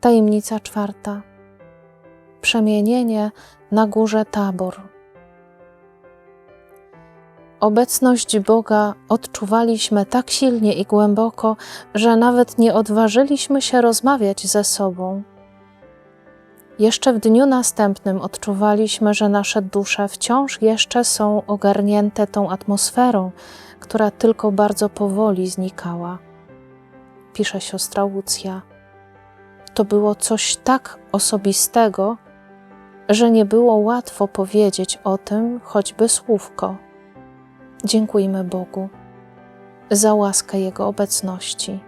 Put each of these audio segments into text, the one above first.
Tajemnica czwarta. Przemienienie na górze Tabor. Obecność Boga odczuwaliśmy tak silnie i głęboko, że nawet nie odważyliśmy się rozmawiać ze sobą. Jeszcze w dniu następnym odczuwaliśmy, że nasze dusze wciąż jeszcze są ogarnięte tą atmosferą, która tylko bardzo powoli znikała. Pisze siostra Łucja. To było coś tak osobistego, że nie było łatwo powiedzieć o tym choćby słówko. Dziękujmy Bogu za łaskę Jego obecności.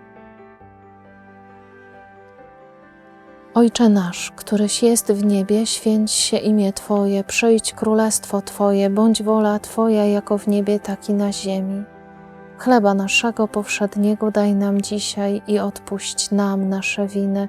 Ojcze nasz, któryś jest w niebie, święć się imię Twoje, przyjdź królestwo Twoje, bądź wola Twoja jako w niebie, tak i na ziemi. Chleba naszego powszedniego daj nam dzisiaj i odpuść nam nasze winy,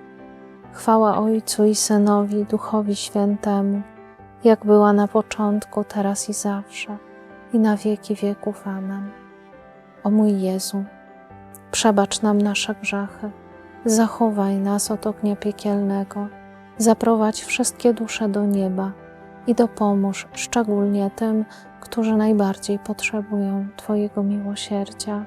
Chwała Ojcu i Synowi, Duchowi Świętemu, jak była na początku, teraz i zawsze, i na wieki wieków. Amen. O mój Jezu, przebacz nam nasze grzechy, zachowaj nas od ognia piekielnego, zaprowadź wszystkie dusze do nieba i dopomóż szczególnie tym, którzy najbardziej potrzebują Twojego miłosierdzia.